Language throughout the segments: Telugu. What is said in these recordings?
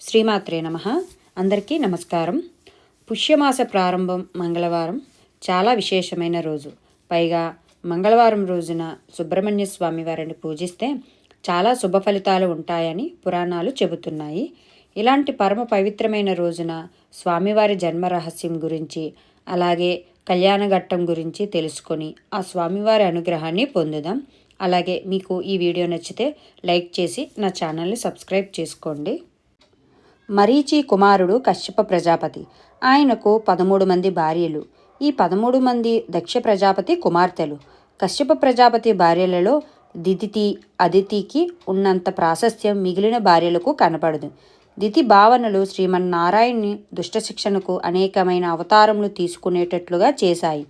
శ్రీమాత్రే నమ. అందరికీ నమస్కారం. పుష్యమాస ప్రారంభం మంగళవారం. చాలా విశేషమైన రోజు. పైగా మంగళవారం రోజున సుబ్రహ్మణ్య స్వామి వారిని పూజిస్తే చాలా శుభ ఫలితాలు ఉంటాయని పురాణాలు చెబుతున్నాయి. ఇలాంటి పరమ పవిత్రమైన రోజున స్వామివారి జన్మ రహస్యం గురించి అలాగే కళ్యాణఘట్టం గురించి తెలుసుకొని ఆ స్వామివారి అనుగ్రహాన్ని పొందుదాం. అలాగే మీకు ఈ వీడియో నచ్చితే లైక్ చేసి నా ఛానల్ని సబ్స్క్రైబ్ చేసుకోండి. మరీచి కుమారుడు కశ్యప ప్రజాపతి. ఆయనకు పదమూడు మంది భార్యలు. ఈ పదమూడు మంది దక్ష ప్రజాపతి కుమార్తెలు. కశ్యప ప్రజాపతి భార్యలలో దితితి అదితికి ఉన్నంత ప్రాశస్త్యం మిగిలిన భార్యలకు కనపడదు. దితి భావనలు శ్రీమన్నారాయణ్ణి దుష్టశిక్షణకు అనేకమైన అవతారములు తీసుకునేటట్లుగా చేశాయి.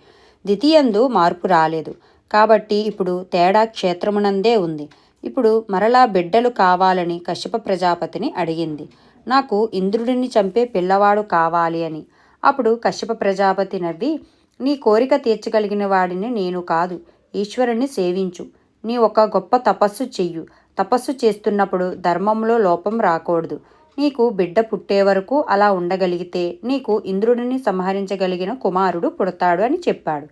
దితియందు మార్పు రాలేదు. కాబట్టి ఇప్పుడు తేడా క్షేత్రమునందే ఉంది. ఇప్పుడు మరలా బిడ్డలు కావాలని కశ్యప ప్రజాపతిని అడిగింది. నాకు ఇంద్రుడిని చంపే పిల్లవాడు కావాలి అని. అప్పుడు కశ్యప ప్రజాపతి నవ్వి నీ కోరిక తీర్చగలిగిన వాడిని నేను కాదు ఈశ్వరుని సేవించు. నీ ఒక గొప్ప తపస్సు చెయ్యు. తపస్సు చేస్తున్నప్పుడు ధర్మంలో లోపం రాకూడదు. నీకు బిడ్డ పుట్టే వరకు అలా ఉండగలిగితే నీకు ఇంద్రుడిని సంహరించగలిగిన కుమారుడు పుడతాడు అని చెప్పాడు.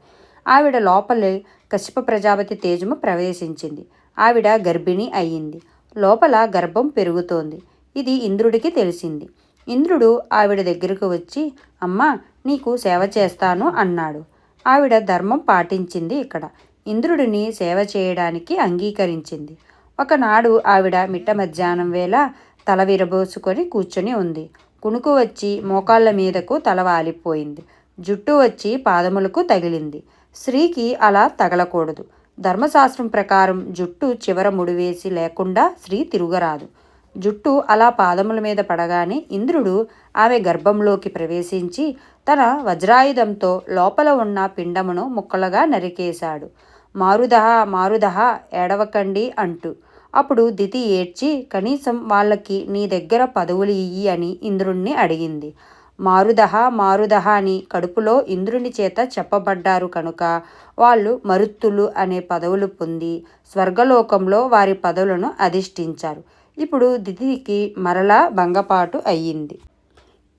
ఆవిడ లోపలే కశ్యప ప్రజాపతి తేజము ప్రవేశించింది. ఆవిడ గర్భిణి అయ్యింది. లోపల గర్భం పెరుగుతోంది. ఇది ఇంద్రుడికి తెలిసింది. ఇంద్రుడు ఆవిడ దగ్గరకు వచ్చి అమ్మా నీకు సేవ చేస్తాను అన్నాడు. ఆవిడ ధర్మం పాటించింది ఇక్కడ. ఇంద్రుడిని సేవ చేయడానికి అంగీకరించింది. ఒకనాడు ఆవిడ మిట్ట మధ్యాహ్నం వేళ తల విరబోసుకొని కూర్చొని ఉంది. కుణుకు వచ్చి మోకాళ్ళ మీదకు తల వాలిపోయింది. జుట్టు వచ్చి పాదములకు తగిలింది. స్త్రీకి అలా తగలకూడదు. ధర్మశాస్త్రం ప్రకారం జుట్టు చివర ముడివేసి లేకుండా స్త్రీ తిరుగరాదు. జుట్టు అలా పాదముల మీద పడగానే ఇంద్రుడు ఆమె గర్భంలోకి ప్రవేశించి తన వజ్రాయుధంతో లోపల ఉన్న పిండమును ముక్కలుగా నరికేశాడు. మారుదహ మారుదహ ఏడవకండి అంటూ. అప్పుడు దితి ఏడ్చి కనీసం వాళ్ళకి నీ దగ్గర పదవులు ఇయ్యి అని ఇంద్రుణ్ణి అడిగింది. మారుదహ మారుదహ అని కడుపులో ఇంద్రుని చేత చెప్పబడ్డారు కనుక వాళ్ళు మరుత్తులు అనే పదవులు పొంది స్వర్గలోకంలో వారి పదవులను అధిష్ఠించారు. ఇప్పుడు దిదికి మరలా భంగపాటు అయ్యింది.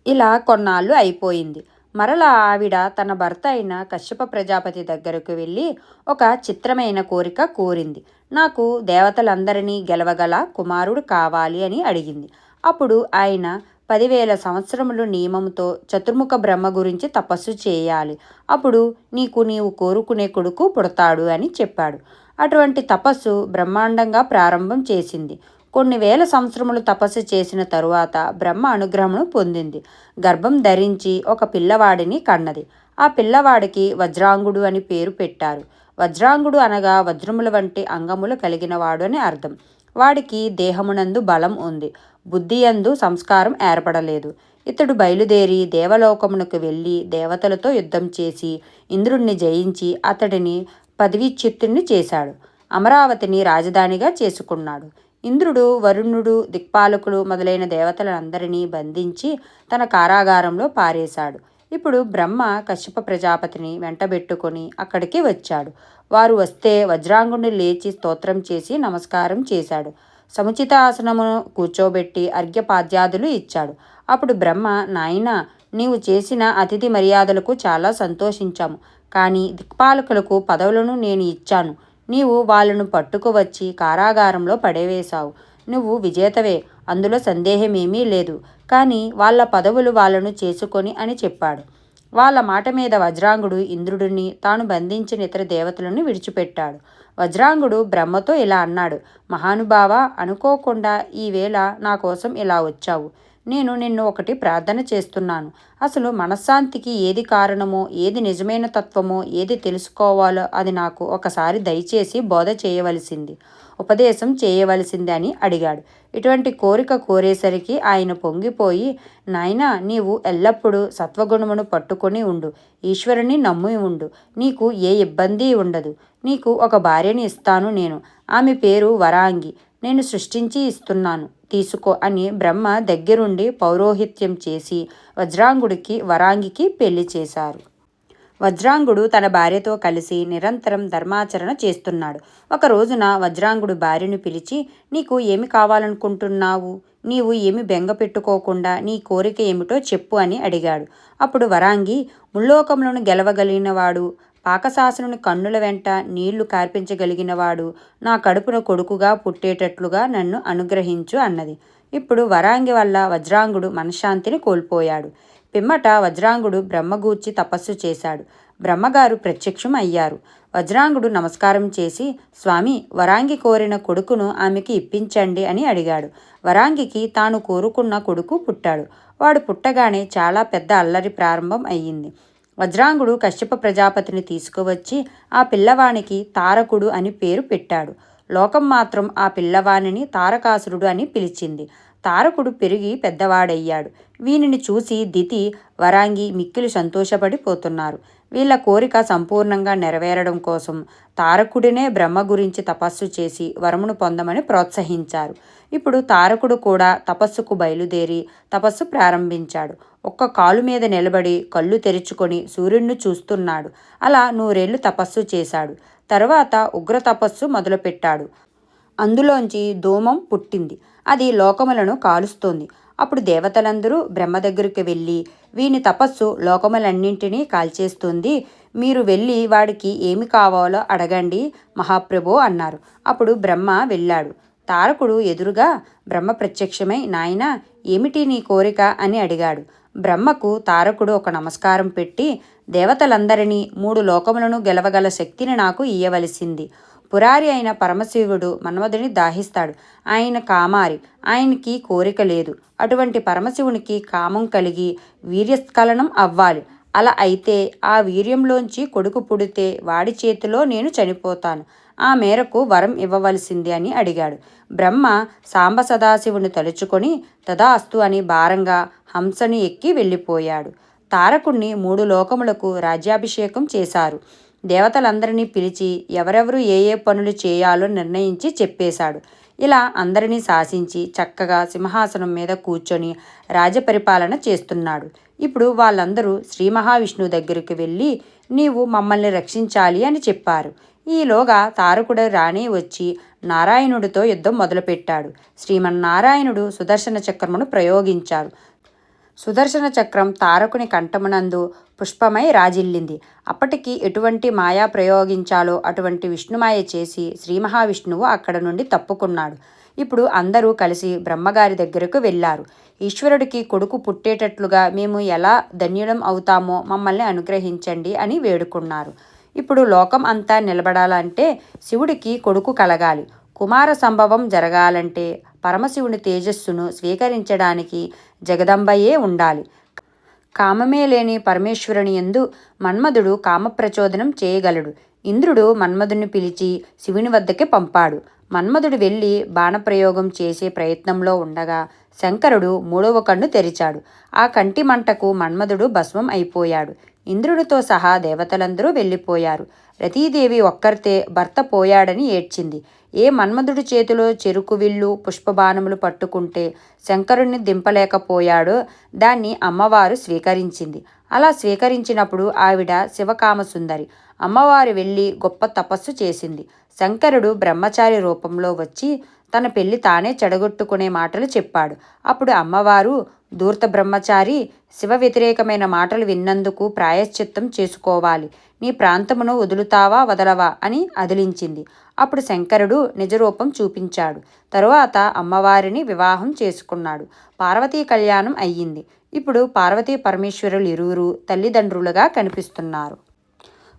ఇలా కొన్నాళ్ళు అయిపోయింది. మరల ఆవిడ తన భర్త అయిన కశ్యప ప్రజాపతి దగ్గరకు వెళ్ళి ఒక చిత్రమైన కోరిక కోరింది. నాకు దేవతలందరినీ గెలవగల కుమారుడు కావాలి అని అడిగింది. అప్పుడు ఆయన పదివేల సంవత్సరములు నియమంతో చతుర్ముఖ బ్రహ్మ గురించి తపస్సు చేయాలి. అప్పుడు నీకు నీవు కోరుకునే కొడుకు పుడతాడు అని చెప్పాడు. అటువంటి తపస్సు బ్రహ్మాండంగా ప్రారంభం చేసింది. కొన్ని వేల సంవత్సరములు తపస్సు చేసిన తరువాత బ్రహ్మ అనుగ్రహమును పొందింది. గర్భం ధరించి ఒక పిల్లవాడిని కన్నది. ఆ పిల్లవాడికి వజ్రాంగుడు అని పేరు పెట్టారు. వజ్రాంగుడు అనగా వజ్రముల వంటి అంగములు కలిగినవాడు అని అర్థం. వాడికి దేహమునందు బలం ఉంది. బుద్ధియందు సంస్కారం ఏర్పడలేదు. ఇతడు బయలుదేరి దేవలోకమునకు వెళ్ళి దేవతలతో యుద్ధం చేసి ఇంద్రుణ్ణి జయించి అతడిని పదవీచ్యుతుణ్ణి చేశాడు. అమరావతిని రాజధానిగా చేసుకున్నాడు. ఇంద్రుడు వరుణుడు దిక్పాలకులు మొదలైన దేవతలందరినీ బంధించి తన కారాగారంలో పారేశాడు. ఇప్పుడు బ్రహ్మ కశ్యప ప్రజాపతిని వెంటబెట్టుకొని అక్కడికి వచ్చాడు. వారు వస్తే వజ్రాంగుణ్ణి లేచి స్తోత్రం చేసి నమస్కారం చేశాడు. సముచిత ఆసనమును కూర్చోబెట్టి అర్ఘ్యపాద్యాదులు ఇచ్చాడు. అప్పుడు బ్రహ్మ నాయన నీవు చేసిన అతిథి మర్యాదలకు చాలా సంతోషించాము. కానీ దిక్పాలకులకు పదవులను నేను ఇచ్చాను. నీవు వాళ్ళను పట్టుకువచ్చి కారాగారంలో పడేవేశావు. నువ్వు విజేతవే అందులో సందేహమేమీ లేదు. కానీ వాళ్ళ పదవులు వాళ్ళను చేసుకొని అని చెప్పాడు. వాళ్ళ మాట మీద వజ్రాంగుడు ఇంద్రుడిని తాను బంధించిన ఇతర దేవతలను విడిచిపెట్టాడు. వజ్రాంగుడు బ్రహ్మతో ఇలా అన్నాడు మహానుభావ అనుకోకుండా ఈవేళ నా కోసం ఇలా వచ్చావు. నేను నిన్ను ఒకటి ప్రార్థన చేస్తున్నాను. అసలు మనశ్శాంతికి ఏది కారణమో ఏది నిజమైన తత్వమో ఏది తెలుసుకోవాలో అది నాకు ఒకసారి దయచేసి బోధ చేయవలసింది. ఉపదేశం చేయవలసింది అని అడిగాడు. ఇటువంటి కోరిక కోరేసరికి ఆయన పొంగిపోయి నాయన నీవు ఎల్లప్పుడూ సత్వగుణమును పట్టుకొని ఉండు. ఈశ్వరుని నమ్మి ఉండు. నీకు ఏ ఇబ్బంది ఉండదు. నీకు ఒక భార్యని ఇస్తాను నేను. ఆమె పేరు వరాంగి. నేను సృష్టించి ఇస్తున్నాను. తీసుకో అని బ్రహ్మ దగ్గరుండి పౌరోహిత్యం చేసి వజ్రాంగుడికి వరాంగికి పెళ్ళి చేశారు. వజ్రాంగుడు తన భార్యతో కలిసి నిరంతరం ధర్మాచరణ చేస్తున్నాడు. ఒక రోజున వజ్రాంగుడు భార్యను పిలిచి నీకు ఏమి కావాలనుకుంటున్నావు? నీవు ఏమి బెంగ పెట్టుకోకుండా నీ కోరిక ఏమిటో చెప్పు అని అడిగాడు. అప్పుడు వరాంగి ముల్లోకములను గెలవగలిగినవాడు పాకశాసనుని కన్నుల వెంట నీళ్ళు కార్పించగలిగినవాడు నా కడుపున కొడుకుగా పుట్టేటట్లుగా నన్ను అనుగ్రహించు అన్నది. ఇప్పుడు వరాంగి వల్ల వజ్రాంగుడు మనశ్శాంతిని కోల్పోయాడు. పిమ్మట వజ్రాంగుడు బ్రహ్మగూర్చి తపస్సు చేశాడు. బ్రహ్మగారు ప్రత్యక్షం అయ్యారు. వజ్రాంగుడు నమస్కారం చేసి స్వామి వరాంగి కోరిన కొడుకును ఆమెకి ఇప్పించండి అని అడిగాడు. వరాంగికి తాను కోరుకున్న కొడుకు పుట్టాడు. వాడు పుట్టగానే చాలా పెద్ద అల్లరి ప్రారంభం అయ్యింది. వజ్రాంగుడు కశ్యప ప్రజాపతిని తీసుకువచ్చి ఆ పిల్లవానికి తారకుడు అని పేరు పెట్టాడు. లోకం మాత్రం ఆ పిల్లవానిని తారకాసురుడు అని పిలిచింది. తారకుడు పెరిగి పెద్దవాడయ్యాడు. వీనిని చూసి దితి వరాంగి మిక్కిలు సంతోషపడిపోతున్నారు. వీళ్ళ కోరిక సంపూర్ణంగా నెరవేరడం కోసం తారకుడినే బ్రహ్మ గురించి తపస్సు చేసి వరమును పొందమని ప్రోత్సహించారు. ఇప్పుడు తారకుడు కూడా తపస్సుకు బయలుదేరి తపస్సు ప్రారంభించాడు. ఒక్క కాలు మీద నిలబడి కళ్ళు తెరుచుకొని సూర్యుడిని చూస్తున్నాడు. అలా నూరేళ్ళు తపస్సు చేశాడు. తర్వాత ఉగ్ర తపస్సు మొదలుపెట్టాడు. అందులోంచి ధూమం పుట్టింది. అది లోకములను కాలుస్తోంది. అప్పుడు దేవతలందరూ బ్రహ్మ దగ్గరికి వెళ్ళి వీని తపస్సు లోకములన్నింటినీ కాల్చేస్తుంది. మీరు వెళ్ళి వాడికి ఏమి కావాలో అడగండి మహాప్రభు అన్నారు. అప్పుడు బ్రహ్మ వెళ్ళాడు. తారకుడు ఎదురుగా బ్రహ్మ ప్రత్యక్షమై నాయన ఏమిటి నీ కోరిక అని అడిగాడు. బ్రహ్మకు తారకుడు ఒక నమస్కారం పెట్టి దేవతలందరినీ మూడు లోకములను గెలవగల శక్తిని నాకు ఇయ్యవలసింది. పురారి అయిన పరమశివుడు మన్మధుని దాహిస్తాడు. ఆయన కామారి ఆయనకి కోరిక లేదు. అటువంటి పరమశివునికి కామం కలిగి వీర్యస్ఖలనం అవ్వాలి. అలా అయితే ఆ వీర్యంలోంచి కొడుకు పుడితే వాడి చేతిలో నేను చనిపోతాను. ఆ మేరకు వరం ఇవ్వవలసింది అని అడిగాడు. బ్రహ్మ సాంబ సదాశివుని తలుచుకొని తదాస్తు అని భారంగా హంసని ఎక్కి వెళ్ళిపోయాడు. తారకుణ్ణి మూడు లోకములకు రాజ్యాభిషేకం చేశారు. దేవతలందరినీ పిలిచి ఎవరెవరు ఏ ఏ పనులు చేయాలో నిర్ణయించి చెప్పేశాడు. ఇలా అందరినీ శాసించి చక్కగా సింహాసనం మీద కూర్చొని రాజపరిపాలన చేస్తున్నాడు. ఇప్పుడు వాళ్ళందరూ శ్రీ మహావిష్ణువు దగ్గరికి వెళ్ళి నీవు మమ్మల్ని రక్షించాలి అని చెప్పారు. ఈలోగా తారకుడు రాణి వచ్చి నారాయణుడితో యుద్ధం మొదలుపెట్టాడు. శ్రీమన్నారాయణుడు సుదర్శన చక్రమును ప్రయోగించారు. సుదర్శన చక్రం తారకుని కంఠమునందు పుష్పమై రాజిల్లింది. అప్పటికి ఎటువంటి మాయా ప్రయోగించాలో అటువంటి విష్ణుమాయ చేసి శ్రీ మహావిష్ణువు అక్కడ నుండి తప్పుకున్నాడు. ఇప్పుడు అందరూ కలిసి బ్రహ్మగారి దగ్గరకు వెళ్ళారు. ఈశ్వరుడికి కొడుకు పుట్టేటట్లుగా మేము ఎలా ధన్యుడం అవుతామో మమ్మల్ని అనుగ్రహించండి అని వేడుకున్నారు. ఇప్పుడు లోకం అంతా నిలబడాలంటే శివుడికి కొడుకు కలగాలి. కుమార సంభవం జరగాలంటే పరమశివుని తేజస్సును స్వీకరించడానికి జగదంబయే ఉండాలి. కామమే లేని పరమేశ్వరుని ఎందు మన్మధుడు కామప్రచోదనం చేయగలడు. ఇంద్రుడు మన్మధుని పిలిచి శివుని వద్దకే పంపాడు. మన్మధుడు వెళ్ళి బాణప్రయోగం చేసే ప్రయత్నంలో ఉండగా శంకరుడు మూడవ కన్ను తెరిచాడు. ఆ కంటి మంటకు మన్మధుడు భస్మం అయిపోయాడు. ఇంద్రుడితో సహా దేవతలందరూ వెళ్ళిపోయారు. రతీదేవి ఒక్కరితే భర్త పోయాడని ఏడ్చింది. ఏ మన్మధుడి చేతిలో చెరుకు విల్లు పుష్పబాణములు పట్టుకుంటే శంకరుణ్ణి దింపలేకపోయాడో దాన్ని అమ్మవారు స్వీకరించింది. అలా స్వీకరించినప్పుడు ఆవిడ శివకామసుందరి. అమ్మవారు వెళ్ళి గొప్ప తపస్సు చేసింది. శంకరుడు బ్రహ్మచారి రూపంలో వచ్చి తన పెళ్ళి తానే చెడగొట్టుకునే మాటలు చెప్పాడు. అప్పుడు అమ్మవారు దూర్త బ్రహ్మచారి శివ వ్యతిరేకమైన మాటలు విన్నందుకు ప్రాయశ్చిత్తం చేసుకోవాలి. నీ ప్రాంతమును వదులుతావా వదలవా అని అదిలించింది. అప్పుడు శంకరుడు నిజరూపం చూపించాడు. తరువాత అమ్మవారిని వివాహం చేసుకున్నాడు. పార్వతీ కళ్యాణం అయ్యింది. ఇప్పుడు పార్వతీ పరమేశ్వరులు ఇరువురు తల్లిదండ్రులుగా కనిపిస్తున్నారు.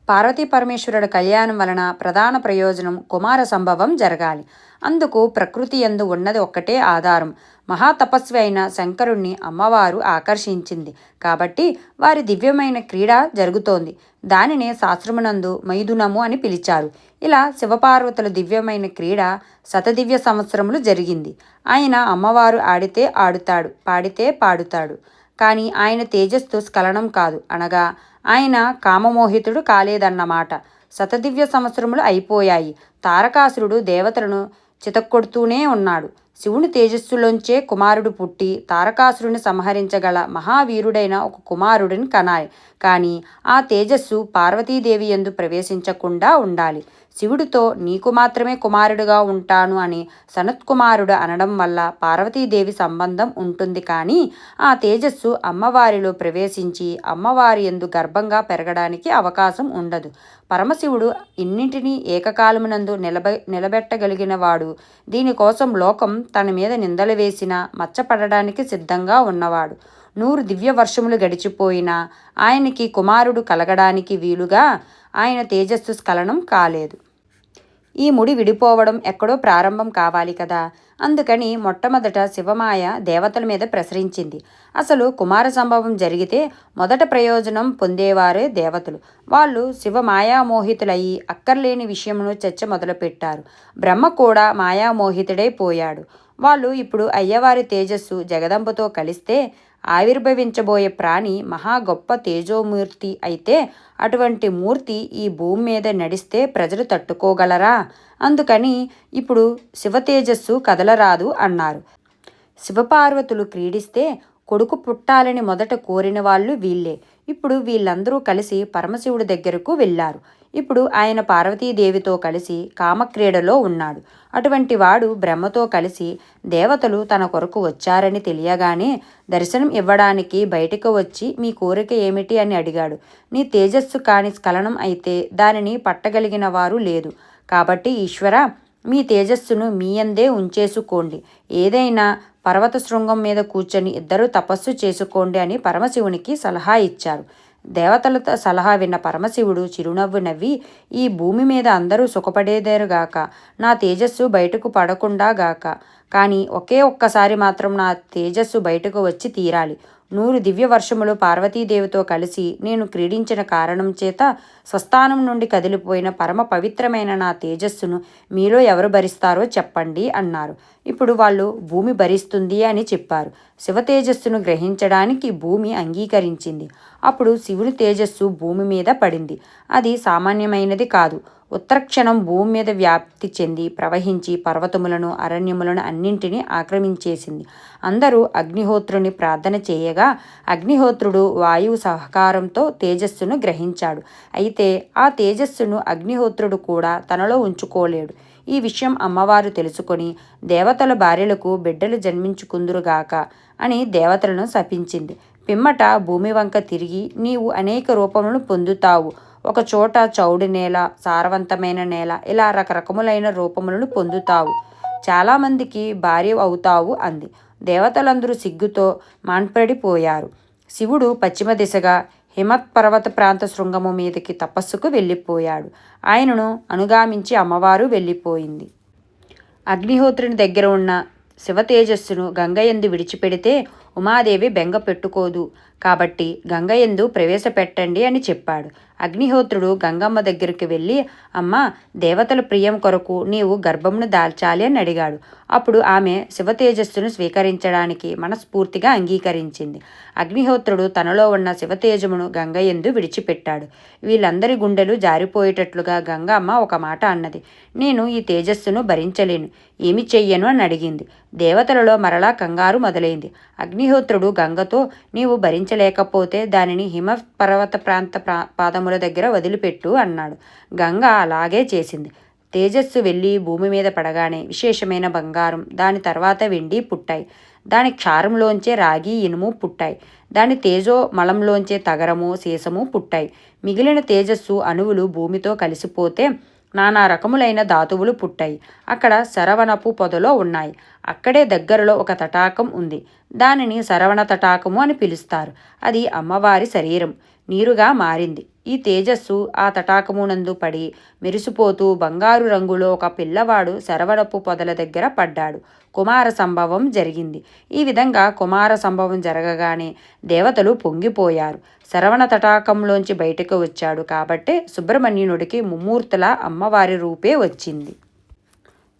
పార్వతీ పరమేశ్వరుడు కళ్యాణం వలన ప్రధాన ప్రయోజనం కుమార సంభవం జరగాలి. అందుకు ప్రకృతి ఎందు ఉన్నది ఒక్కటే ఆధారం. మహాతపస్వి అయిన శంకరుణ్ణి అమ్మవారు ఆకర్షించింది. కాబట్టి వారి దివ్యమైన క్రీడ జరుగుతోంది. దానినే శాస్త్రమునందు మైథునము అని పిలిచారు. ఇలా శివపార్వతుల దివ్యమైన క్రీడ శతదివ్య సంవత్సరములు జరిగింది. ఆయన అమ్మవారు ఆడితే ఆడుతాడు పాడితే పాడుతాడు. కానీ ఆయన తేజస్సు స్ఖలనం కాదు అనగా ఆయన కామమోహితుడు కాలేదన్నమాట. శతదివ్య సంవత్సరములు అయిపోయాయి. తారకాసురుడు దేవతలను చితక్కొడుతూనే ఉన్నాడు. శివుని తేజస్సులోంచే కుమారుడు పుట్టి తారకాసురుని సంహరించగల మహావీరుడైన ఒక కుమారుడిని కనాలి. కానీ ఆ తేజస్సు పార్వతీదేవి ఎందు ప్రవేశించకుండా ఉండాలి. శివుడితో నీకు మాత్రమే కుమారుడుగా ఉంటాను అని సనత్కుమారుడు అనడం వల్ల పార్వతీదేవి సంబంధం ఉంటుంది. కానీ ఆ తేజస్సు అమ్మవారిలో ప్రవేశించి అమ్మవారి ఎందు గర్భంగా పెరగడానికి అవకాశం ఉండదు. పరమశివుడు ఇన్నింటినీ ఏకకాలమునందు నిలబ నిలబెట్టగలిగిన వాడు. దీనికోసం లోకం తన మీద నిందలు వేసినా మచ్చపడడానికి సిద్ధంగా ఉన్నవాడు. నూరు దివ్య వర్షములు గడిచిపోయినా ఆయనకి కుమారుడు కలగడానికి వీలుగా ఆయన తేజస్సు స్ఖలనం కాలేదు. ఈ ముడి విడిపోవడం ఎక్కడో ప్రారంభం కావాలి కదా. అందుకని మొట్టమొదట శివమాయ దేవతల మీద ప్రసరించింది. అసలు కుమార సంభవం జరిగితే మొదట ప్రయోజనం పొందేవారే దేవతలు. వాళ్ళు శివ మాయామోహితులయ్యి అక్కర్లేని విషయమును చర్చ మొదలుపెట్టారు. బ్రహ్మ కూడా మాయామోహితుడై పోయాడు. వాళ్ళు ఇప్పుడు అయ్యవారి తేజస్సు జగదంబతో కలిస్తే ఆవిర్భవించబోయే ప్రాణి మహా గొప్ప తేజోమూర్తి అయితే అటువంటి మూర్తి ఈ భూమి మీద నడిస్తే ప్రజలు తట్టుకోగలరా? అందుకని ఇప్పుడు శివ తేజస్సు కదలరాదు అన్నారు. శివపార్వతులు క్రీడిస్తే కొడుకు పుట్టాలని మొదట కోరిన వాళ్ళు వీళ్ళే. ఇప్పుడు వీళ్ళందరూ కలిసి పరమశివుడి దగ్గరకు వెళ్ళారు. ఇప్పుడు ఆయన పార్వతీదేవితో కలిసి కామక్రీడలో ఉన్నాడు. అటువంటి వాడు బ్రహ్మతో కలిసి దేవతలు తన కొరకు వచ్చారని తెలియగానే దర్శనం ఇవ్వడానికి బయటకు వచ్చి మీ కోరిక ఏమిటి? అని అడిగాడు. నీ తేజస్సు కాని స్ఖలనం అయితే దానిని పట్టగలిగిన వారు లేదు. కాబట్టి ఈశ్వర మీ తేజస్సును మీ అందే ఉంచేసుకోండి. ఏదైనా పర్వత శృంగం మీద కూర్చొని ఇద్దరు తపస్సు చేసుకోండి అని పరమశివునికి సలహా ఇచ్చారు. దేవతలతో సలహా విన్న పరమశివుడు చిరునవ్వు నవ్వి ఈ భూమి మీద అందరూ సుఖపడేదేరుగాక నా తేజస్సు బయటకు పడకుండా గాక. కానీ ఒకే ఒక్కసారి మాత్రం నా తేజస్సు బయటకు వచ్చి తీరాలి. నూరు దివ్య వర్షములు పార్వతీదేవితో కలిసి నేను క్రీడించిన కారణం చేత స్వస్థానం నుండి కదిలిపోయిన పరమ పవిత్రమైన నా తేజస్సును మీలో ఎవరు భరిస్తారో చెప్పండి అన్నారు. ఇప్పుడు వాళ్ళు భూమి భరిస్తుంది అని చెప్పారు. శివ తేజస్సును గ్రహించడానికి భూమి అంగీకరించింది. అప్పుడు శివుని తేజస్సు భూమి మీద పడింది. అది సామాన్యమైనది కాదు. ఉత్తరక్షణం భూమి మీద వ్యాప్తి చెంది ప్రవహించి పర్వతములను అరణ్యములను అన్నింటినీ ఆక్రమించేసింది. అందరూ అగ్నిహోత్రుని ప్రార్థన చేయగా అగ్నిహోత్రుడు వాయువు సహకారంతో తేజస్సును గ్రహించాడు. అయితే ఆ తేజస్సును అగ్నిహోత్రుడు కూడా తనలో ఉంచుకోలేడు. ఈ విషయం అమ్మవారు తెలుసుకొని దేవతల భార్యలకు బిడ్డలు జన్మించుకుందురుగాక అని దేవతలను శపించింది. పిమ్మట భూమి వంక తిరిగి నీవు అనేక రూపములను పొందుతావు. ఒక చోట చౌడు నేల సారవంతమైన నేల ఇలా రకరకములైన రూపములను పొందుతావు. చాలామందికి భార్య అవుతావు అంది. దేవతలందరూ సిగ్గుతో మాన్పడిపోయారు. శివుడు పశ్చిమ దిశగా హిమత్ పర్వత ప్రాంత శృంగము మీదకి తపస్సుకు వెళ్ళిపోయాడు. ఆయనను అనుగామించి అమ్మవారు వెళ్ళిపోయింది. అగ్నిహోత్రుని దగ్గర ఉన్న శివ తేజస్సును గంగయందు విడిచిపెడితే ఉమాదేవి బెంగ పెట్టుకోదు. కాబట్టి గంగయందు ప్రవేశపెట్టండి అని చెప్పాడు. అగ్నిహోత్రుడు గంగమ్మ దగ్గరికి వెళ్ళి అమ్మ దేవతల ప్రియం కొరకు నీవు గర్భమును దాల్చాలి అని అడిగాడు. అప్పుడు ఆమె శివతేజస్సును స్వీకరించడానికి మనస్ఫూర్తిగా అంగీకరించింది. అగ్నిహోత్రుడు తనలో ఉన్న శివతేజమును గంగ ఎందు విడిచిపెట్టాడు. వీళ్ళందరి గుండెలు జారిపోయేటట్లుగా గంగమ్మ ఒక మాట అన్నది. నేను ఈ తేజస్సును భరించలేను ఏమి చెయ్యను అని అడిగింది. దేవతలలో మరలా కంగారు మొదలైంది. అగ్నిహోత్రుడు గంగతో నీవు భరించలేకపోతే దానిని హిమ పర్వత ప్రాంత ప్రా పాదముల దగ్గర వదిలిపెట్టు అన్నాడు. గంగ అలాగే చేసింది. తేజస్సు వెళ్ళి భూమి మీద పడగానే విశేషమైన బంగారం దాని తర్వాత వెండి పుట్టాయి. దాని క్షారంలోంచే రాగి ఇనుము పుట్టాయి. దాని తేజో మలంలోంచే తగరము సీసము పుట్టాయి. మిగిలిన తేజస్సు అణువులు భూమితో కలిసిపోతే నానా రకములైన ధాతువులు పుట్టాయి. అక్కడ శరవణపు పొదలో ఉన్నాయి. అక్కడే దగ్గరలో ఒక తటాకం ఉంది. దానిని శరవణ తటాకము అని పిలుస్తారు. అది అమ్మవారి శరీరం. నీరుగా మారింది. ఈ తేజస్సు ఆ తటాకమునందు పడి మెరిసిపోతూ బంగారు రంగులో ఒక పిల్లవాడు శరవణపు పొదల దగ్గర పడ్డాడు. కుమార సంభవం జరిగింది. ఈ విధంగా కుమార సంభవం జరగగానే దేవతలు పొంగిపోయారు. శరవణ తటాకంలోంచి బయటకు వచ్చాడు కాబట్టే సుబ్రహ్మణ్యునుడికి ముమ్మూర్తుల అమ్మవారి రూపే వచ్చింది.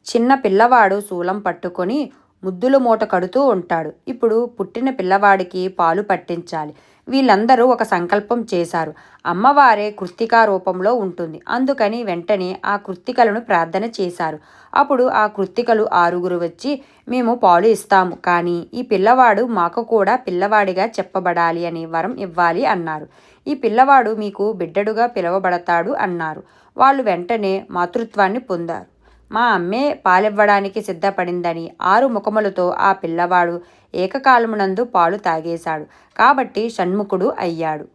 చిన్న పిల్లవాడు శూలం పట్టుకొని ముద్దుల మూట కడుతూ ఉంటాడు. ఇప్పుడు పుట్టిన పిల్లవాడికి పాలు పట్టించాలి. వీళ్ళందరూ ఒక సంకల్పం చేశారు. అమ్మవారే కృత్తికా రూపంలో ఉంటుంది. అందుకని వెంటనే ఆ కృత్తికలను ప్రార్థన చేశారు. అప్పుడు ఆ కృత్తికలు ఆరుగురు వచ్చి మేము పాలు ఇస్తాము కానీ ఈ పిల్లవాడు మాకు కూడా పిల్లవాడిగా చెప్పబడాలి అని వరం ఇవ్వాలి అన్నారు. ఈ పిల్లవాడు మీకు బిడ్డడుగా పిలువబడతాడు అన్నారు. వాళ్ళు వెంటనే మాతృత్వాన్ని పొందారు. మా అమ్మే పాలివ్వడానికి సిద్ధపడిందని ఆరు ముఖములతో ఆ పిల్లవాడు ఏకకాలమునందు పాలు తాగేశాడు. కాబట్టి షణ్ముఖుడు అయ్యాడు.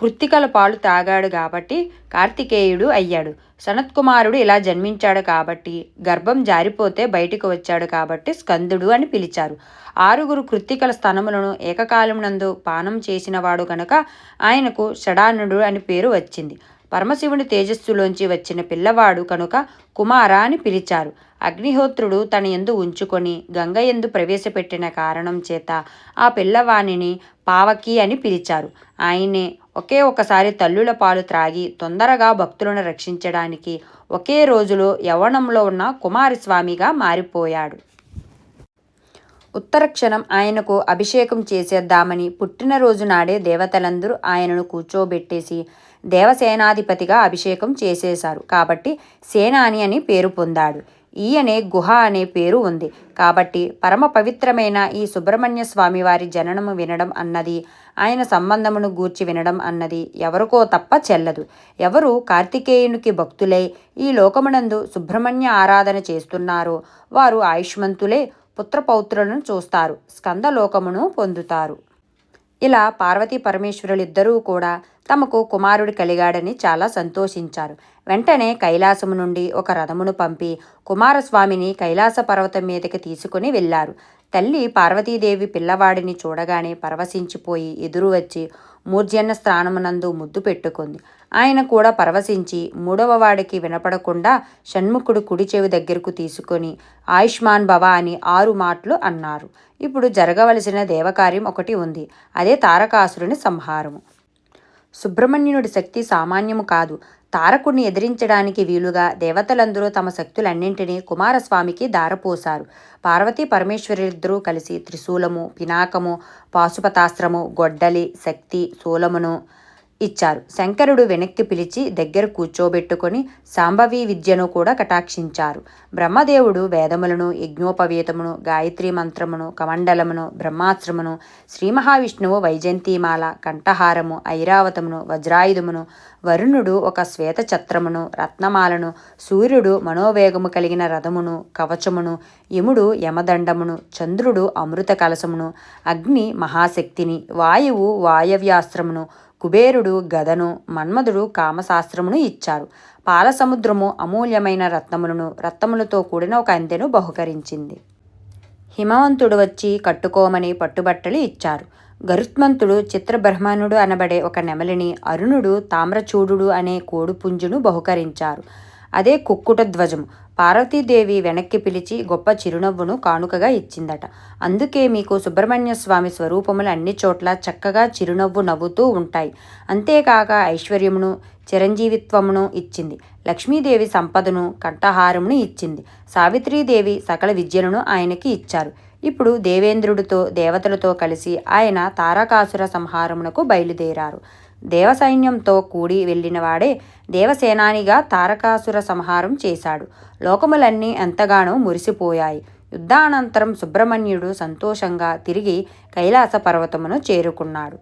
కృత్తికల పాలు తాగాడు కాబట్టి కార్తికేయుడు అయ్యాడు. సనత్కుమారుడు ఇలా జన్మించాడు కాబట్టి గర్భం జారిపోతే బయటకు వచ్చాడు కాబట్టి స్కందుడు అని పిలిచారు. ఆరుగురు కృత్తికల స్థనములను ఏకకాలమునందు పానం చేసినవాడు గనక ఆయనకు షడానుడు అని పేరు వచ్చింది. పరమశివుని తేజస్సులోంచి వచ్చిన పిల్లవాడు కనుక కుమార అని పిలిచారు. అగ్నిహోత్రుడు తన ఎందు ఉంచుకొని గంగ ఎందు ప్రవేశపెట్టిన కారణం చేత ఆ పిల్లవాణిని పావకి అని పిలిచారు. ఆయనే ఒకే ఒకసారి తల్లుల పాలు త్రాగి తొందరగా భక్తులను రక్షించడానికి ఒకే రోజులో యవ్వనంలో ఉన్న కుమారస్వామిగా మారిపోయాడు. ఉత్తరక్షణం ఆయనకు అభిషేకం చేసేద్దామని పుట్టినరోజు నాడే దేవతలందరూ ఆయనను కూర్చోబెట్టేసి దేవసేనాధిపతిగా అభిషేకం చేసేశారు. కాబట్టి సేనాని అని పేరు పొందాడు. ఈయనే గుహ అనే పేరు ఉంది. కాబట్టి పరమ పవిత్రమైన ఈ సుబ్రహ్మణ్య స్వామి వారి జననము వినడం అన్నది ఆయన సంబంధమును గూర్చి వినడం అన్నది ఎవరికో తప్ప చెల్లదు. ఎవరు కార్తికేయునికి భక్తులై ఈ లోకమునందు సుబ్రహ్మణ్య ఆరాధన చేస్తున్నారో వారు ఆయుష్మంతులే పుత్రపౌత్రులను చూస్తారు స్కందలోకమును పొందుతారు. ఇలా పార్వతీ పరమేశ్వరులిద్దరూ కూడా తమకు కుమారుడు కలిగాడని చాలా సంతోషించారు. వెంటనే కైలాసము నుండి ఒక రథమును పంపి కుమారస్వామిని కైలాస పర్వతం మీదకి తీసుకుని వెళ్ళారు. తల్లి పార్వతీదేవి పిల్లవాడిని చూడగానే పరవశించిపోయి ఎదురు వచ్చి మూర్జన్య స్థానమునందు ముద్దు పెట్టుకుంది. ఆయన కూడా పరవశించి మూడవ వాడికి వినపడకుండా షణ్ముఖుడు కుడి చెవి దగ్గరకు తీసుకొని ఆయుష్మాన్ భవ అని ఆరు మాటలు అన్నారు. ఇప్పుడు జరగవలసిన దేవకార్యం ఒకటి ఉంది. అదే తారకాసురుని సంహారము. సుబ్రహ్మణ్యుడి శక్తి సామాన్యము కాదు. తారకుడిని ఎదిరించడానికి వీలుగా దేవతలందరూ తమ శక్తులన్నింటినీ కుమారస్వామికి దారపోశారు. పార్వతీ పరమేశ్వరిద్దరూ కలిసి త్రిశూలము పినాకము పాశుపతాస్త్రము గొడ్డలి శక్తి శూలమును ఇచ్చారు. శంకరుడు వెనక్కి పిలిచి దగ్గర కూర్చోబెట్టుకొని సాంభవీ విద్యను కూడా కటాక్షించారు. బ్రహ్మదేవుడు వేదములను యజ్ఞోపవేతమును గాయత్రీ మంత్రమును కమండలమును బ్రహ్మాశ్రమును శ్రీ మహావిష్ణువు వైజయంతిమాల కంఠహారము ఐరావతమును వజ్రాయుధమును వరుణుడు ఒక శ్వేత ఛత్రమును రత్నమాలను సూర్యుడు మనోవేగము కలిగిన రథమును కవచమును యముడు యమదండమును చంద్రుడు అమృత కలసమును అగ్ని మహాశక్తిని వాయువు వాయవ్యాస్త్రమును కుబేరుడు గదను మన్మధుడు కామశాస్త్రమును ఇచ్చారు. పాలసముద్రము అమూల్యమైన రత్నములను రత్నములతో కూడిన ఒక అందెను బహుకరించింది. హిమవంతుడు వచ్చి కట్టుకోమని పట్టుబట్టలు ఇచ్చారు. గరుత్మంతుడు చిత్రబ్రహ్మణుడు అనబడే ఒక నెమలిని అరుణుడు తామ్రచూడు అనే కోడుపుంజును బహుకరించారు. అదే కుక్కుట ధ్వజం పార్వతీదేవి వెనక్కి పిలిచి గొప్ప చిరునవ్వును కానుకగా ఇచ్చిందట. అందుకే మీకు సుబ్రహ్మణ్య స్వామి స్వరూపములు అన్ని చోట్ల చక్కగా చిరునవ్వు నవ్వుతూ ఉంటాయి. అంతేకాక ఐశ్వర్యమును చిరంజీవిత్వమును ఇచ్చింది. లక్ష్మీదేవి సంపదను కంఠహారమును ఇచ్చింది. సావిత్రీదేవి సకల విద్యలను ఆయనకి ఇచ్చారు. ఇప్పుడు దేవేంద్రుడితో దేవతలతో కలిసి ఆయన తారకాసుర సంహారమునకు బయలుదేరారు. దేవసైన్యంతో కూడి వెళ్ళినవాడే దేవసేనానిగా తారకాసుర సంహారం చేశాడు. లోకములన్నీ ఎంతగానో మురిసిపోయాయి. యుద్ధానంతరం సుబ్రహ్మణ్యుడు సంతోషంగా తిరిగి కైలాస పర్వతమును చేరుకున్నాడు.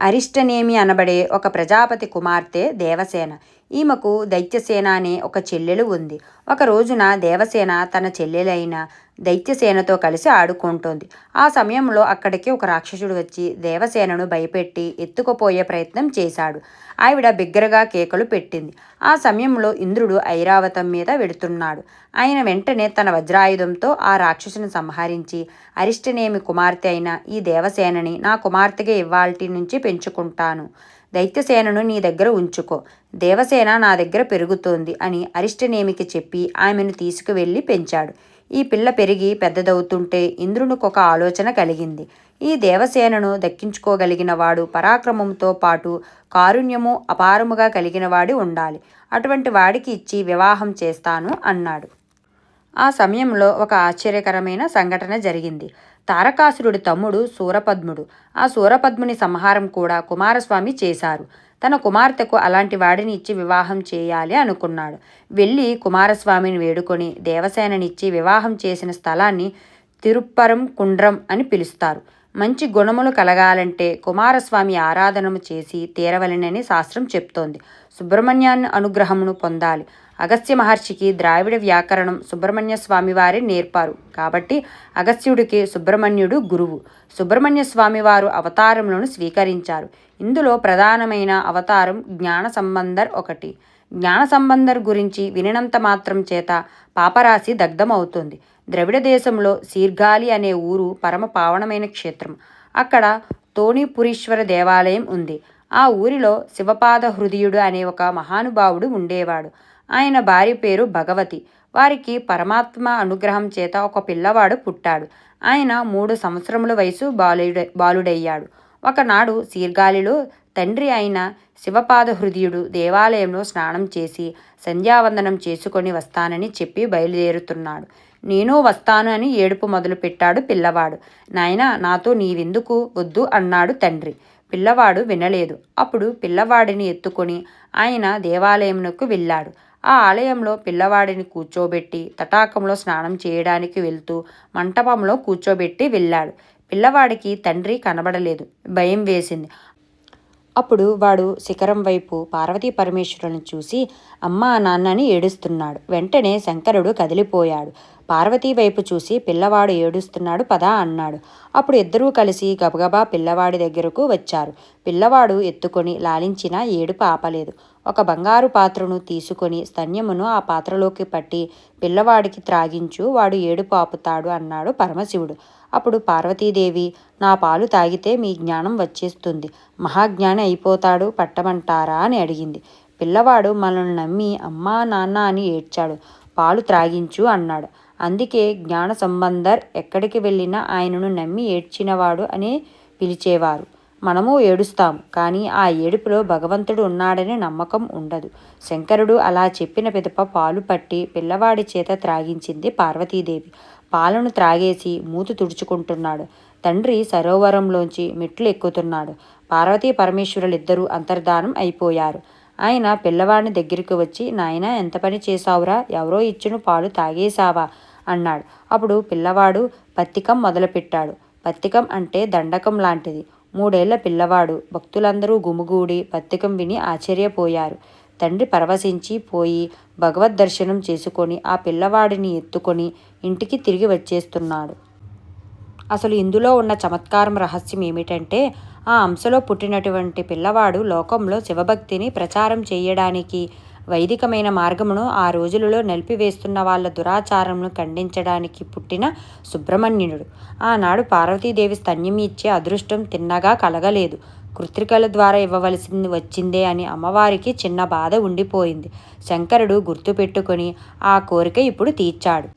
అరిష్టనేమి అనబడే ఒక ప్రజాపతి కుమార్తె దేవసేన. ఈమెకు దైత్యసేన అనే ఒక చెల్లెలు ఉంది. ఒక రోజున దేవసేన తన చెల్లెలైన దైత్యసేనతో కలిసి ఆడుకుంటోంది. ఆ సమయంలో అక్కడికి ఒక రాక్షసుడు వచ్చి దేవసేనను భయపెట్టి ఎత్తుకుపోయే ప్రయత్నం చేశాడు. ఆవిడ బిగ్గరగా కేకలు పెట్టింది. ఆ సమయంలో ఇంద్రుడు ఐరావతం మీద వెడుతున్నాడు ఆయన వెంటనే తన వజ్రాయుధంతో ఆ రాక్షసుని సంహరించి అరిష్టనేమి కుమార్తె అయిన ఈ దేవసేనని నా కుమార్తెగా ఇవ్వాల్టి నుంచి పెంచుకుంటాను. దైత్యసేనను నీ దగ్గర ఉంచుకో. దేవసేన నా దగ్గర పెరుగుతోంది అని అరిష్టనేమికి చెప్పి ఆమెను తీసుకువెళ్ళి పెంచాడు. ఈ పిల్ల పెరిగి పెద్దదవుతుంటే ఇంద్రునికి ఒక ఆలోచన కలిగింది. ఈ దేవసేనను దక్కించుకోగలిగిన వాడు పరాక్రమంతో పాటు కారుణ్యము అపారముగా కలిగిన వాడి ఉండాలి. అటువంటి వాడికి ఇచ్చి వివాహం చేస్తాను అన్నాడు. ఆ సమయంలో ఒక ఆశ్చర్యకరమైన సంఘటన జరిగింది. తారకాసురుడి తమ్ముడు సూరపద్ముడు. ఆ సూరపద్ముని సంహారం కూడా కుమారస్వామి చేశారు. తన కుమార్తెకు అలాంటి వాడిని ఇచ్చి వివాహం చేయాలి అనుకున్నాడు. వెళ్ళి కుమారస్వామిని వేడుకొని దేవసేననిచ్చి వివాహం చేసిన స్థలాన్ని తిరుప్పరం కుండ్రం అని పిలుస్తారు. మంచి గుణములు కలగాలంటే కుమారస్వామి ఆరాధనము చేసి తీరవలనని శాస్త్రం చెప్తోంది. సుబ్రహ్మణ్యాన్ని అనుగ్రహమును పొందాలి. అగస్త్య మహర్షికి ద్రావిడ వ్యాకరణం సుబ్రహ్మణ్య స్వామి వారి నేర్పారు. కాబట్టి అగస్త్యుడికి సుబ్రహ్మణ్యుడు గురువు. సుబ్రహ్మణ్య స్వామి వారు అవతారములను స్వీకరించారు. ఇందులో ప్రధానమైన అవతారం జ్ఞాన సంబంధర్ ఒకటి. జ్ఞాన సంబంధర్ గురించి వినినంత మాత్రం చేత పాపరాశి దగ్ధమవుతుంది. ద్రవిడ దేశంలో సీర్గాలి అనే ఊరు పరమ పావనమైన క్షేత్రం. అక్కడ తోణిపురీశ్వర దేవాలయం ఉంది. ఆ ఊరిలో శివపాద హృదయుడు అనే ఒక మహానుభావుడు ఉండేవాడు. ఆయన భార్య పేరు భగవతి. వారికి పరమాత్మ అనుగ్రహం చేత ఒక పిల్లవాడు పుట్టాడు. ఆయన మూడు సంవత్సరముల వయసు బాలుడ బాలుడయ్యాడు. ఒకనాడు సీర్గాలిలో తండ్రి అయిన శివపాద హృదయుడు దేవాలయంలో స్నానం చేసి సంధ్యావందనం చేసుకొని వస్తానని చెప్పి బయలుదేరుతున్నాడు. నేను వస్తాను అని ఏడుపు మొదలుపెట్టాడు పిల్లవాడు. నాయన నాతో నీవెందుకు వద్దు అన్నాడు తండ్రి. పిల్లవాడు వినలేదు. అప్పుడు పిల్లవాడిని ఎత్తుకొని ఆయన దేవాలయంకు వెళ్ళాడు. ఆ ఆలయంలో పిల్లవాడిని కూర్చోబెట్టి తటాకంలో స్నానం చేయడానికి వెళ్తూ మంటపంలో కూర్చోబెట్టి వెళ్ళాడు. పిల్లవాడికి తండ్రి కనబడలేదు. భయం వేసింది. అప్పుడు వాడు శిఖరం వైపు పార్వతీ పరమేశ్వరుని చూసి అమ్మా నాన్నని ఏడుస్తున్నాడు. వెంటనే శంకరుడు కదిలిపోయాడు. పార్వతీ వైపు చూసి పిల్లవాడు ఏడుస్తున్నాడు పదా అన్నాడు. అప్పుడు ఇద్దరూ కలిసి గబగబా పిల్లవాడి దగ్గరకు వచ్చారు. పిల్లవాడు ఎత్తుకొని లాలించిన ఏడుపు ఆపలేదు. ఒక బంగారు పాత్రను తీసుకొని స్తన్యమును ఆ పాత్రలోకి పట్టి పిల్లవాడికి త్రాగించు వాడు ఏడుపు ఆపుతాడు అన్నాడు పరమశివుడు. అప్పుడు పార్వతీదేవి నా పాలు తాగితే మీ జ్ఞానం వచ్చేస్తుంది. మహాజ్ఞాని అయిపోతాడు పట్టమంటారా అని అడిగింది. పిల్లవాడు మనల్ని నమ్మి అమ్మా నాన్న అని ఏడ్చాడు. పాలు త్రాగించు అన్నాడు. అందుకే జ్ఞాన సంబంధర్ ఎక్కడికి వెళ్ళినా ఆయనను నమ్మి ఏడ్చినవాడు అని పిలిచేవారు. మనము ఏడుస్తాం కానీ ఆ ఏడుపులో భగవంతుడు ఉన్నాడనే నమ్మకం ఉండదు. శంకరుడు అలా చెప్పిన పిదప పాలు పట్టి పిల్లవాడి చేత త్రాగించింది పార్వతీదేవి. పాలను త్రాగేసి మూతు తుడుచుకుంటున్నాడు. తండ్రి సరోవరంలోంచి మెట్లు ఎక్కుతున్నాడు. పార్వతీ పరమేశ్వరులిద్దరూ అంతర్ధానం అయిపోయారు. ఆయన పిల్లవాడిని దగ్గరికి వచ్చి నాయన ఎంత పని చేశావురా? ఎవరో ఇచ్చిన పాలు తాగేశావా? అన్నాడు. అప్పుడు పిల్లవాడు పత్తికం మొదలుపెట్టాడు. పత్తికం అంటే దండకం లాంటిది. మూడేళ్ళ పిల్లవాడు. భక్తులందరూ గుమిగూడి పత్తికం విని ఆశ్చర్యపోయారు. తండ్రి పరవశించి పోయి భగవద్ దర్శనం చేసుకొని ఆ పిల్లవాడిని ఎత్తుకొని ఇంటికి తిరిగి వచ్చేస్తున్నాడు. అసలు ఇందులో ఉన్న చమత్కారం రహస్యం ఏమిటంటే ఆ అంశలో పుట్టినటువంటి పిల్లవాడు లోకంలో శివభక్తిని ప్రచారం చేయడానికి వైదికమైన మార్గమును ఆ రోజులలో నిలిపివేస్తున్న వాళ్ళ దురాచారమును ఖండించడానికి పుట్టిన సుబ్రహ్మణ్యుడు. ఆనాడు పార్వతీదేవి స్తన్యం ఇచ్చే అదృష్టం తిన్నగా కలగలేదు. కృత్రికల ద్వారా ఇవ్వవలసింది వచ్చిందే అని అమ్మవారికి చిన్న బాధ ఉండిపోయింది. శంకరుడు గుర్తుపెట్టుకొని ఆ కోరిక ఇప్పుడు తీర్చాడు.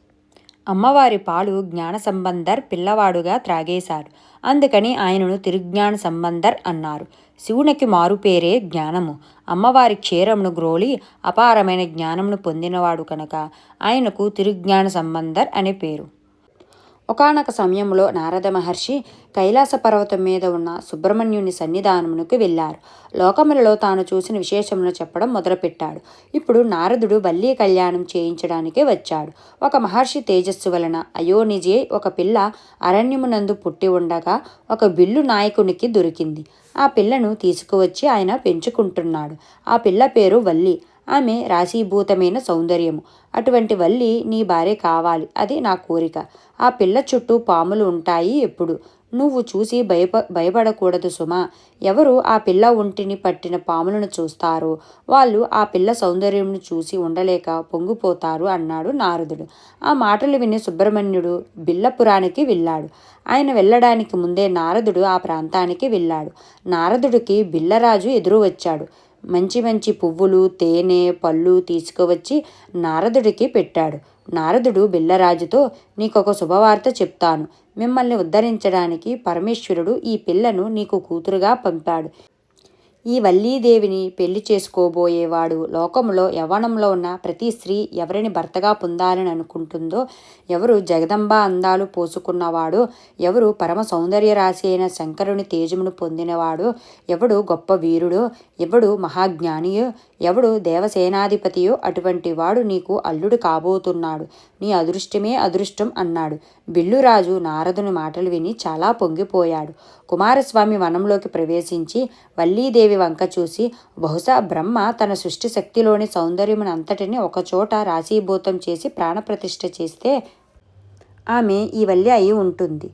అమ్మవారి పాలు జ్ఞాన సంబంధర్ పిల్లవాడుగా త్రాగేశాడు. అందుకని ఆయనను తిరుజ్ఞాన సంబంధర్ అన్నారు. శివునికి మారుపేరే జ్ఞానము. అమ్మవారి క్షీరమును గ్రోలి అపారమైన జ్ఞానమును పొందినవాడు కనుక ఆయనకు తిరుజ్ఞాన సంబంధర్ అనే పేరు. ఒకనొక సమయంలో నారద మహర్షి కైలాస పర్వతం మీద ఉన్న సుబ్రహ్మణ్యుని సన్నిధానమునకు వెళ్ళారు. లోకములలో తాను చూసిన విశేషమును చెప్పడం మొదలుపెట్టాడు. ఇప్పుడు నారదుడు వల్లీ కళ్యాణం చేయించడానికి వచ్చాడు. ఒక మహర్షి తేజస్సు వలన అయోనిజే ఒక పిల్ల అరణ్యమునందు పుట్టి ఉండగా ఒక బిల్లు నాయకునికి దొరికింది. ఆ పిల్లను తీసుకువచ్చి ఆయన పెంచుకుంటున్నాడు. ఆ పిల్ల పేరు వల్లి. ఆమె రాశీభూతమైన సౌందర్యము. అటువంటి వల్లి నీ భార్య కావాలి అది నా కోరిక. ఆ పిల్ల చుట్టూ పాములు ఉంటాయి ఎప్పుడు. నువ్వు చూసి భయప భయపడకూడదు సుమా. ఎవరు ఆ పిల్ల ఒంటిని పట్టిన పాములను చూస్తారో వాళ్ళు ఆ పిల్ల సౌందర్యంను చూసి ఉండలేక పొంగిపోతారు అన్నాడు నారదుడు. ఆ మాటలు విని సుబ్రహ్మణ్యుడు బిల్లపురానికి వెళ్ళాడు. ఆయన వెళ్ళడానికి ముందే నారదుడు ఆ ప్రాంతానికి వెళ్ళాడు. నారదుడికి బిల్లరాజు ఎదురు వచ్చాడు మంచి మంచి పువ్వులు తేనె పళ్ళు తీసుకువచ్చి నారదుడికి పెట్టాడు. నారదుడు బిల్లరాజుతో నీకొక శుభవార్త చెప్తాను. మిమ్మల్ని ఉద్ధరించడానికి పరమేశ్వరుడు ఈ పిల్లను నీకు కూతురుగా పంపాడు. ఈ వల్లీదేవిని పెళ్ళి చేసుకోబోయేవాడు లోకంలో యవ్వనంలో ఉన్న ప్రతి స్త్రీ ఎవరిని భర్తగా పొందాలని అనుకుంటుందో ఎవరు జగదంబ అందాలు పోసుకున్నవాడు ఎవరు పరమ సౌందర్య రాశి అయిన శంకరుని తేజమును పొందినవాడు ఎవడు గొప్ప వీరుడు ఎవడు మహాజ్ఞానియు ఎవడు దేవసేనాధిపతియో అటువంటి వాడు నీకు అల్లుడు కాబోతున్నాడు. నీ అదృష్టమే అదృష్టం అన్నాడు. బిల్లురాజు నారదుని మాటలు విని చాలా పొంగిపోయాడు. కుమారస్వామి వనంలోకి ప్రవేశించి వల్లీదేవి వంక చూసి బహుశా బ్రహ్మ తన సృష్టి శక్తిలోని సౌందర్యమునంతటిని ఒకచోట రాశీభూతం చేసి ప్రాణప్రతిష్ఠ చేస్తే ఆమె ఈ వల్లి అయి ఉంటుంది.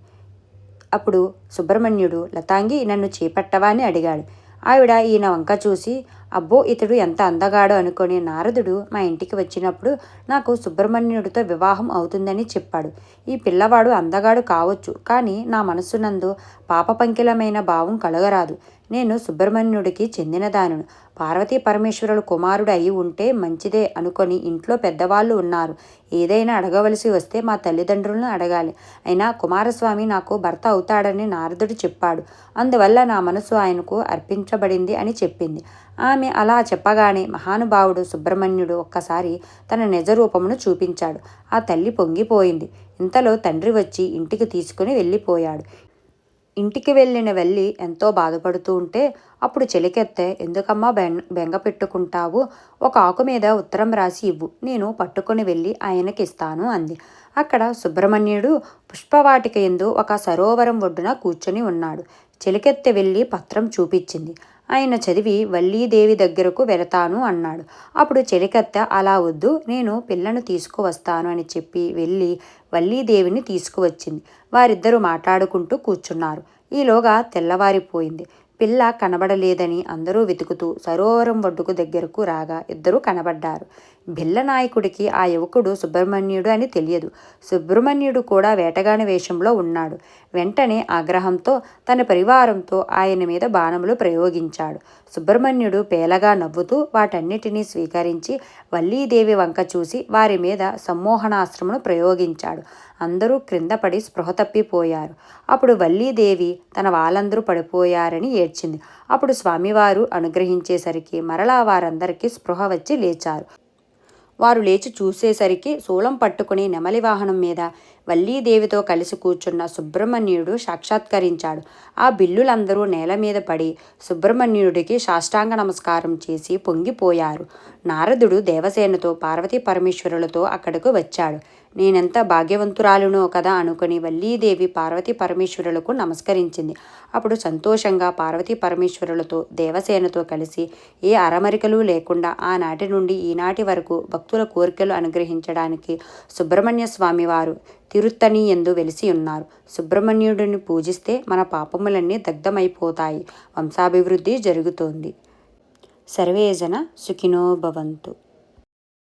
అప్పుడు సుబ్రహ్మణ్యుడు లతాంగి నన్ను చేపట్టవా? అని అడిగాడు. ఆవిడ ఈయన వంక చూసి అబ్బో ఇతడు ఎంత అందగాడో అనుకొని నారదుడు మా ఇంటికి వచ్చినప్పుడు నాకు సుబ్రహ్మణ్యుడితో వివాహం అవుతుందని చెప్పాడు. ఈ పిల్లవాడు అందగాడు కావచ్చు కానీ నా మనస్సునందు పాపపంకిలమైన భావం కలగరాదు. నేను సుబ్రహ్మణ్యుడికి చెందినదానును. పార్వతీ పరమేశ్వరుడు కుమారుడు అయి ఉంటే మంచిదే అనుకొని ఇంట్లో పెద్దవాళ్ళు ఉన్నారు. ఏదైనా అడగవలసి వస్తే మా తల్లిదండ్రులను అడగాలి. అయినా కుమారస్వామి నాకు భర్త అవుతాడని నారదుడు చెప్పాడు. అందువల్ల నా మనసు ఆయనకు అర్పించబడింది అని చెప్పింది. ఆమె అలా చెప్పగానే మహానుభావుడు సుబ్రహ్మణ్యుడు ఒక్కసారి తన నిజ రూపమును చూపించాడు. ఆ తల్లి పొంగిపోయింది. ఇంతలో తండ్రి వచ్చి ఇంటికి తీసుకుని వెళ్ళిపోయాడు. ఇంటికి వెళ్ళిన వెళ్ళి ఎంతో బాధపడుతూ ఉంటే అప్పుడు చెలికెత్తే ఎందుకమ్మా బెం బెంగ పెట్టుకుంటావు? ఒక ఆకు మీద ఉత్తరం రాసి ఇవ్వు. నేను పట్టుకొని వెళ్ళి ఆయనకి ఇస్తాను అంది. అక్కడ సుబ్రహ్మణ్యుడు పుష్పవాటిక ఎందు ఒక సరోవరం ఒడ్డున కూర్చొని ఉన్నాడు. చెలికెత్తె వెళ్ళి పత్రం చూపించింది. ఆయన చదివి వల్లీదేవి దగ్గరకు వెళతాను అన్నాడు. అప్పుడు చెలికత్త అలా వద్దు నేను పిల్లను తీసుకువస్తాను అని చెప్పి వెళ్ళి వల్లీదేవిని తీసుకువచ్చింది. వారిద్దరూ మాట్లాడుకుంటూ కూర్చున్నారు. ఈలోగా తెల్లవారిపోయింది. పిల్ల కనబడలేదని అందరూ వెతుకుతూ సరోవరం ఒడ్డుకు దగ్గరకు రాగా ఇద్దరూ కనబడ్డారు. బిల్ల నాయకుడికి ఆ యువకుడు సుబ్రహ్మణ్యుడు అని తెలియదు. సుబ్రహ్మణ్యుడు కూడా వేటగాని వేషంలో ఉన్నాడు. వెంటనే ఆగ్రహంతో తన పరివారంతో ఆయన మీద బాణములు ప్రయోగించాడు. సుబ్రహ్మణ్యుడు పేలగా నవ్వుతూ వాటన్నిటినీ స్వీకరించి వల్లీదేవి వంక చూసి వారి మీద సమ్మోహనాశ్రమును ప్రయోగించాడు. అందరూ క్రింద పడి స్పృహ తప్పిపోయారు. అప్పుడు వల్లీదేవి తన వాళ్ళందరూ పడిపోయారని ఏడ్చింది. అప్పుడు స్వామివారు అనుగ్రహించేసరికి మరలా వారందరికీ స్పృహ వచ్చి లేచారు. వారు లేచి చూసేసరికి శూలం పట్టుకుని నెమలి వాహనం మీద వల్లీదేవితో కలిసి కూర్చున్న సుబ్రహ్మణ్యుడు సాక్షాత్కరించాడు. ఆ బిల్లులందరూ నేల మీద పడి సుబ్రహ్మణ్యుడికి సాష్టాంగ నమస్కారం చేసి పొంగిపోయారు. నారదుడు దేవసేనతో పార్వతీ పరమేశ్వరులతో అక్కడకు వచ్చాడు. నేనెంత భాగ్యవంతురాలునో కదా అనుకుని వల్లీదేవి పార్వతీ పరమేశ్వరులకు నమస్కరించింది. అప్పుడు సంతోషంగా పార్వతీ పరమేశ్వరులతో దేవసేనతో కలిసి ఏ అరమరికలు లేకుండా ఆనాటి నుండి ఈనాటి వరకు భక్తుల కోరికలు అనుగ్రహించడానికి సుబ్రహ్మణ్య స్వామి వారు తిరుత్తని ఎందు వెలిసి ఉన్నారు. సుబ్రహ్మణ్యుడిని పూజిస్తే మన పాపములన్నీ దగ్ధమైపోతాయి. వంశాభివృద్ధి జరుగుతోంది. సర్వేజన సుఖినో భవంతు.